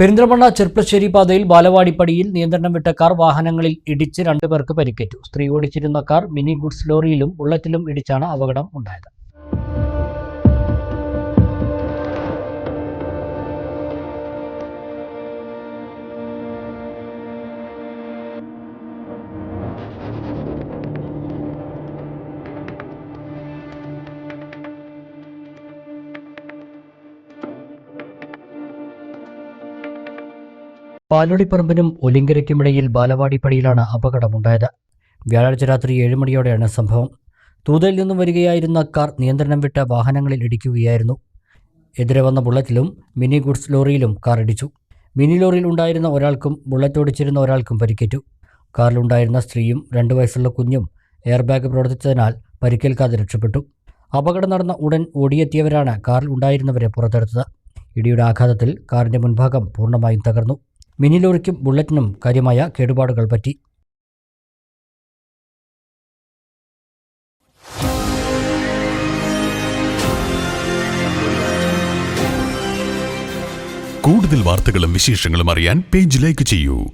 പെരിന്തൽമണ്ണ ചെർപ്പശ്ശേരി പാതയിൽ ബാലവാടിപ്പടിയിൽ നിയന്ത്രണം വിട്ട കാർ വാഹനങ്ങളിൽ ഇടിച്ച് രണ്ടുപേർക്ക് പരിക്കേറ്റു. സ്ത്രീ ഓടിച്ചിരുന്ന കാർ മിനി ഗുഡ്സ് ലോറിയിലും ബുള്ളറ്റിലും ഇടിച്ചാണ് അപകടം ഉണ്ടായത്. പാലോടിപ്പറമ്പിനും ഒലിങ്കരയ്ക്കുമിടയിൽ ബാലവാടിപ്പടിയിലാണ് അപകടമുണ്ടായത്. വ്യാഴാഴ്ച രാത്രി ഏഴ് മണിയോടെയാണ് സംഭവം. തൂതയിൽ നിന്നും വരികയായിരുന്ന കാർ നിയന്ത്രണം വിട്ട വാഹനങ്ങളിൽ ഇടിക്കുകയായിരുന്നു. എതിരെ വന്ന ബുള്ളറ്റിലും മിനി ഗുഡ്സ് ലോറിയിലും കാർ ഇടിച്ചു. മിനി ലോറിയിൽ ഉണ്ടായിരുന്ന ഒരാൾക്കും ബുള്ളറ്റ് ഓടിച്ചിരുന്ന ഒരാൾക്കും പരിക്കേറ്റു. കാറിലുണ്ടായിരുന്ന സ്ത്രീയും രണ്ടു വയസ്സുള്ള കുഞ്ഞും എയർ ബാഗ് പ്രവർത്തിച്ചതിനാൽ പരിക്കേൽക്കാതെ രക്ഷപ്പെട്ടു. അപകടം നടന്ന ഉടൻ ഓടിയെത്തിയവരാണ് കാറിൽ ഉണ്ടായിരുന്നവരെ പുറത്തെടുത്തത്. ഇടിയുടെ ആഘാതത്തിൽ കാറിന്റെ മുൻഭാഗം പൂർണമായും തകർന്നു. മിനി ലോറിക്കും ബുള്ളറ്റിനും കാര്യമായ കേടുപാടുകൾ പറ്റി. കൂടുതൽ വാർത്തകളും വിശേഷങ്ങളും അറിയാൻ പേജ് ലൈക്ക് ചെയ്യൂ.